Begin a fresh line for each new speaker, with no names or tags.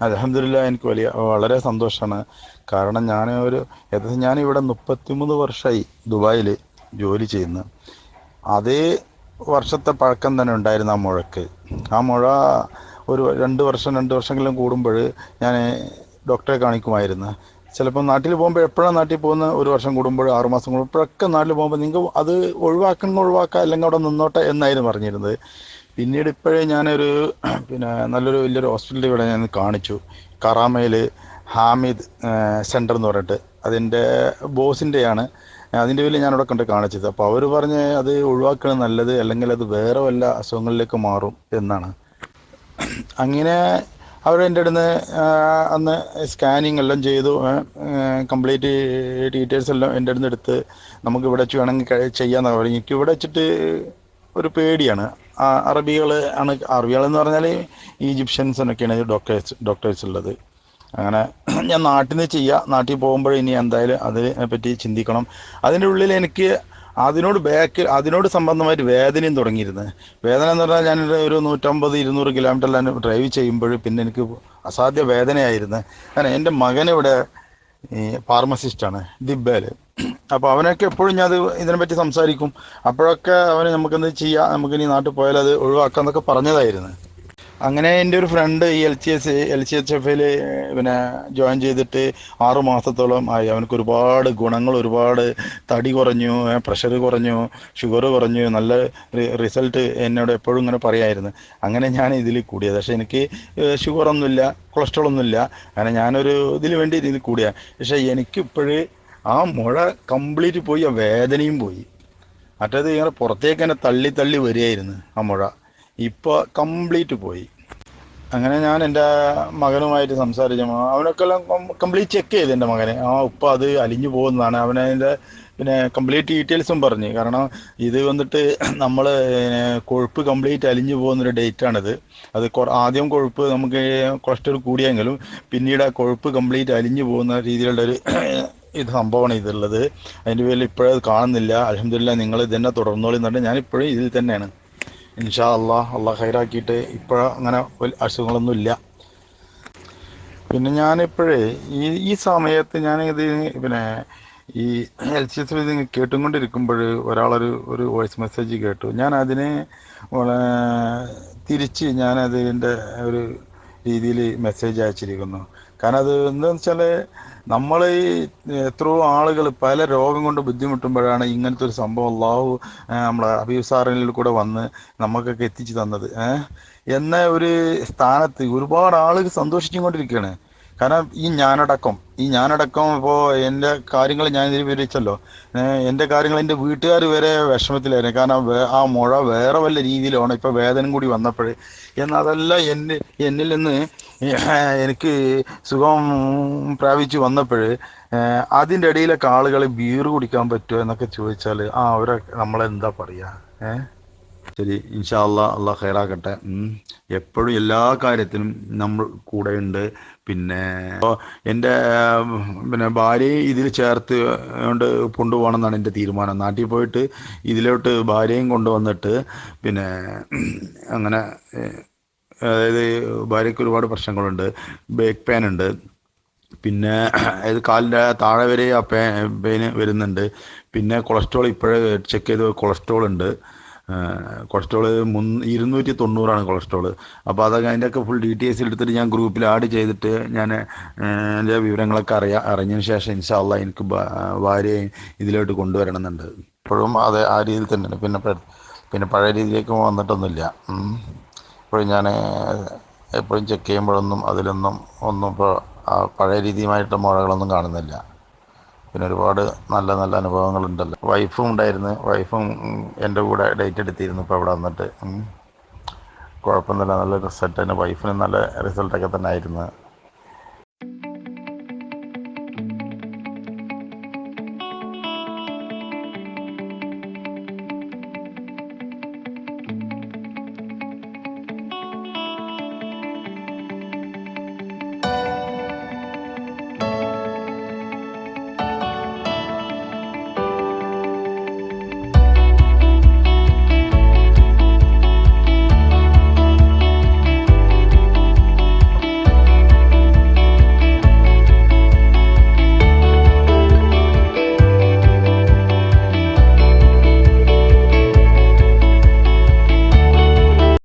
അലഹമില്ല എനിക്ക് വലിയ വളരെ സന്തോഷമാണ്. കാരണം ഞാൻ ഒരു ഏകദേശം ഞാനിവിടെ മുപ്പത്തിമൂന്ന് വർഷമായി ദുബായിൽ ജോലി ചെയ്യുന്നു. അതേ വർഷത്തെ പഴക്കം തന്നെ ഉണ്ടായിരുന്നു ആ മുഴക്ക്. ആ മുഴ ഒരു രണ്ട് വർഷം രണ്ട് വർഷമെങ്കിലും കൂടുമ്പോൾ ഞാൻ ഡോക്ടറെ കാണിക്കുമായിരുന്നു. ചിലപ്പോൾ നാട്ടിൽ പോകുമ്പോൾ എപ്പോഴാണ് നാട്ടിൽ പോകുന്ന ഒരു വർഷം കൂടുമ്പോൾ ആറുമാസം കൂടുമ്പോൾ ഇപ്പോഴൊക്കെ നാട്ടിൽ പോകുമ്പോൾ നിങ്ങൾക്ക് അത് ഒഴിവാക്കണം ഒഴിവാക്കാം അല്ലെങ്കിൽ അവിടെ നിന്നോട്ടെ എന്നായിരുന്നു പറഞ്ഞിരുന്നത്. പിന്നീട് ഇപ്പോഴേ ഞാനൊരു പിന്നെ നല്ലൊരു വലിയൊരു ഹോസ്പിറ്റലിൽ ഇവിടെ ഞാൻ കാണിച്ചു. കറാമയിൽ ഹാമിദ് സെന്റർ എന്ന് പറഞ്ഞിട്ട്. അതിന്റെ ബോസിന്റെയാണ് അതിന്റെ പേരിൽ ഞാനവിടെ കൊണ്ട് കാണിച്ചത്. അപ്പോൾ അവർ പറഞ്ഞ് അത് ഒഴിവാക്കണം നല്ലത് അല്ലെങ്കിൽ അത് വേറെ വല്ല അസുഖങ്ങളിലേക്ക് മാറും എന്നാണ്. അങ്ങനെ അവർ എന്റെ അടുത്ത് അന്ന് സ്കാനിങ് എല്ലാം ചെയ്തു. കംപ്ലീറ്റ് ഡീറ്റെയിൽസ് എല്ലാം എന്റെ അടുത്ത് എടുത്ത് നമുക്ക് ഇവിടെ വേണമെങ്കിൽ ചെയ്യാമെന്നാണ് ചെയ്യാമെന്ന് പറഞ്ഞു എനിക്ക് ഇവിടെ വെച്ചിട്ട് ഒരു പേടിയാണ്. അറബികൾ ആണ് അറബികൾ എന്ന് പറഞ്ഞാൽ ഈജിപ്ഷ്യൻസിനൊക്കെയാണ് ഡോക്ടേഴ്സ് ഡോക്ടേഴ്സ് ഉള്ളത്. അങ്ങനെ ഞാൻ നാട്ടിൽ നിന്ന് ചെയ്യുക നാട്ടിൽ പോകുമ്പോൾ ഇനി എന്തായാലും അതിനെ പറ്റി ചിന്തിക്കണം. അതിന്റെ ഉള്ളിൽ എനിക്ക് അതിനോട് ബാക്ക് അതിനോട് സംബന്ധമായിട്ട് വേദനയും തുടങ്ങിയിരുന്നു. വേദന എന്ന് പറഞ്ഞാൽ ഞാൻ ഒരു നൂറ്റമ്പത് ഇരുന്നൂറ് കിലോമീറ്ററിലാണ് ഡ്രൈവ് ചെയ്യുമ്പോൾ പിന്നെ എനിക്ക് അസാധ്യ വേദനയായിരുന്നു. കാരണം എന്റെ മകനിവിടെ ഈ ഫാർമസിസ്റ്റാണ് ദിബേൽ അപ്പോൾ അവനൊക്കെ എപ്പോഴും ഞാൻ അത് ഇതിനെപ്പറ്റി സംസാരിക്കും. അപ്പോഴൊക്കെ അവന് നമുക്കെന്ത് ചെയ്യാം? നമുക്ക് ഇനി നാട്ടിൽ പോയാൽ അത് ഒഴിവാക്കാം എന്നൊക്കെ പറഞ്ഞതായിരുന്നു. അങ്ങനെ എന്റെ ഒരു ഫ്രണ്ട് ഈ L C S L C H എഫിൽ പിന്നെ ജോയിൻ ചെയ്തിട്ട് ആറു മാസത്തോളം ആയി. അവനക്ക് ഒരുപാട് ഗുണങ്ങൾ ഒരുപാട് തടി കുറഞ്ഞു പ്രഷർ കുറഞ്ഞു ഷുഗർ കുറഞ്ഞു നല്ല റിസൾട്ട് എന്നോട് എപ്പോഴും ഇങ്ങനെ പറയായിരുന്നു. അങ്ങനെ ഞാൻ ഇതിൽ കൂടിയത്. പക്ഷേ എനിക്ക് ഷുഗറൊന്നുമില്ല കൊളസ്ട്രോൾ ഒന്നുമില്ല. അങ്ങനെ ഞാനൊരു ഇതിന് വേണ്ടി ഇതിൽ കൂടിയ. പക്ഷേ എനിക്കിപ്പോഴ് ആ മുഴ കംപ്ലീറ്റ് പോയി ആ വേദനയും പോയി. മറ്റേത് ഇങ്ങനെ പുറത്തേക്ക് തന്നെ തള്ളി തള്ളി വരികയായിരുന്നു ആ മുഴ. ഇപ്പോൾ കംപ്ലീറ്റ് പോയി. അങ്ങനെ ഞാൻ എന്റെ മകനുമായിട്ട് സംസാരിച്ചു. അവനൊക്കെ എല്ലാം കംപ്ലീറ്റ് ചെക്ക് ചെയ്ത് എന്റെ മകനെ. ആ ഉപ്പ അത് അലിഞ്ഞു പോകുന്നതാണ്. അവനതിന്റെ പിന്നെ കംപ്ലീറ്റ് ഡീറ്റെയിൽസും പറഞ്ഞു. കാരണം ഇത് വന്നിട്ട് നമ്മൾ കൊഴുപ്പ് കംപ്ലീറ്റ് അലിഞ്ഞു പോകുന്നൊരു ഡേറ്റാണിത്. അത് ആദ്യം കൊഴുപ്പ് നമുക്ക് കൊളസ്ട്രോൾ കൂടിയെങ്കിലും പിന്നീട് ആ കൊഴുപ്പ് കംപ്ലീറ്റ് അലിഞ്ഞു പോകുന്ന രീതിയിലുള്ള ഒരു ഇത് സംഭവമാണ് ഇതുള്ളത്. അതിന്റെ പേരിൽ ഇപ്പോഴത് കാണുന്നില്ല. അലഹമില്ല നിങ്ങൾ ഇതന്നെ തുടർന്നോളി എന്നിട്ട് ഞാനിപ്പോഴും ഇതിൽ തന്നെയാണ്. ഇൻഷാ അള്ളാഹ് അള്ളാഹ് ഹൈറാക്കിയിട്ട് ഇപ്പോഴും അങ്ങനെ അസുഖങ്ങളൊന്നും ഇല്ല. പിന്നെ ഞാനിപ്പോഴേ ഈ ഈ സമയത്ത് ഞാൻ ഇത് പിന്നെ ഈ എൽ സി എസ് ഇത് കേട്ടുകൊണ്ടിരിക്കുമ്പോൾ ഒരാളൊരു ഒരു വോയിസ് മെസ്സേജ് കേട്ടു. ഞാൻ അതിനെ തിരിച്ച് ഞാൻ അതിന്റെ ഒരു രീതിയിൽ മെസ്സേജ് അയച്ചിരിക്കുന്നു. കാരണം അത് എന്താണെന്ന് വെച്ചാൽ നമ്മൾ ഈ എത്രയോ ആളുകൾ പല രോഗം കൊണ്ട് ബുദ്ധിമുട്ടുമ്പോഴാണ് ഇങ്ങനത്തെ ഒരു സംഭവം അള്ളാഹു നമ്മളെ ഹബീബ് സാറിനിൽ കൂടെ വന്ന് നമുക്കൊക്കെ എത്തിച്ചു തന്നത്. എന്ന ഒരു സ്ഥാനത്ത് ഒരുപാട് ആളുകൾ സന്തോഷിച്ചും കൊണ്ടിരിക്കുകയാണ് കാരണം ഈ ഞാനടക്കം ഈ ഞാനടക്കം ഇപ്പോൾ എന്റെ കാര്യങ്ങൾ ഞാൻ വിവരിച്ചല്ലോ. എന്റെ കാര്യങ്ങൾ എന്റെ വീട്ടുകാർ വരെ വിഷമത്തിലായിരുന്നു. കാരണം ആ മുഴ വേറെ വല്ല രീതിയിലാണ് ഇപ്പോൾ വേദന കൂടി വന്നപ്പോൾ എന്നാൽ അതെല്ലാം എന്നെ എന്നിൽ നിന്ന് എനിക്ക് സുഖം പ്രാപിച്ചു വന്നപ്പോൾ അതിന്റെ ഇടയിലൊക്കെ ആളുകൾ ബീർ കുടിക്കാൻ പറ്റുമോ എന്നൊക്കെ ചോദിച്ചാൽ ആ അവരെ നമ്മളെന്താ പറയുക ഏഹ് ശരി ഇൻഷാ അള്ളാ ഖൈറാക്കട്ടെ. ഉം. എപ്പോഴും എല്ലാ കാര്യത്തിനും നമ്മൾ കൂടെ ഉണ്ട് പിന്നെ എന്റെ പിന്നെ ഭാര്യയെ ഇതിൽ ചേർത്ത് കൊണ്ട് കൊണ്ടുപോകണം എന്നാണ് എന്റെ തീരുമാനം. നാട്ടിൽ പോയിട്ട് ഇതിലോട്ട് ഭാര്യയും കൊണ്ടുവന്നിട്ട് പിന്നെ അങ്ങനെ അതായത് ഭാര്യയ്ക്ക് ഒരുപാട് പ്രശ്നങ്ങളുണ്ട്. ബാക്ക് പെയിൻ ഉണ്ട്. പിന്നെ അതായത് കാലിന്റെ താഴെ വരെ ആ പെയിൻ വരുന്നുണ്ട്. പിന്നെ കൊളസ്ട്രോൾ ഇപ്പോഴേ ചെക്ക് ചെയ്ത് കൊളസ്ട്രോൾ ഉണ്ട്. കൊളസ്ട്രോൾ മുന്ന് ഇരുന്നൂറ്റി തൊണ്ണൂറാണ് കൊളസ്ട്രോൾ അപ്പോൾ അതൊക്കെ അതിന്റെയൊക്കെ ഫുൾ ഡീറ്റെയിൽസ് എടുത്തിട്ട് ഞാൻ ഗ്രൂപ്പിൽ ആഡ് ചെയ്തിട്ട് ഞാൻ എന്റെ വിവരങ്ങളൊക്കെ അറിയാം അറിഞ്ഞതിന് ശേഷം ഇൻഷാല്ല എനിക്ക് ഭാര്യയും ഇതിലോട്ട് കൊണ്ടുവരണമെന്നുണ്ട്. ഇപ്പോഴും അത് ആ രീതിയിൽ തന്നെയാണ്. പിന്നെ പിന്നെ പഴയ രീതിയിലേക്ക് വന്നിട്ടൊന്നുമില്ല. ഇപ്പോഴും ഞാൻ എപ്പോഴും ചെക്ക് ചെയ്യുമ്പോഴൊന്നും അതിലൊന്നും ഒന്നും ഇപ്പോൾ പഴയ രീതിയുമായിട്ട് മുഴകളൊന്നും കാണുന്നില്ല. പിന്നെ ഒരുപാട് നല്ല നല്ല അനുഭവങ്ങളുണ്ടല്ലോ. വൈഫും ഉണ്ടായിരുന്നു. വൈഫും എന്റെ കൂടെ ഡേറ്റ് എടുത്തിരുന്നു ഇപ്പോൾ അവിടെ വന്നിട്ട്. കുഴപ്പമൊന്നുമില്ല. നല്ല റിസൾട്ട് തന്നെ. വൈഫിന് നല്ല റിസൾട്ടൊക്കെ തന്നെ ആയിരുന്നു.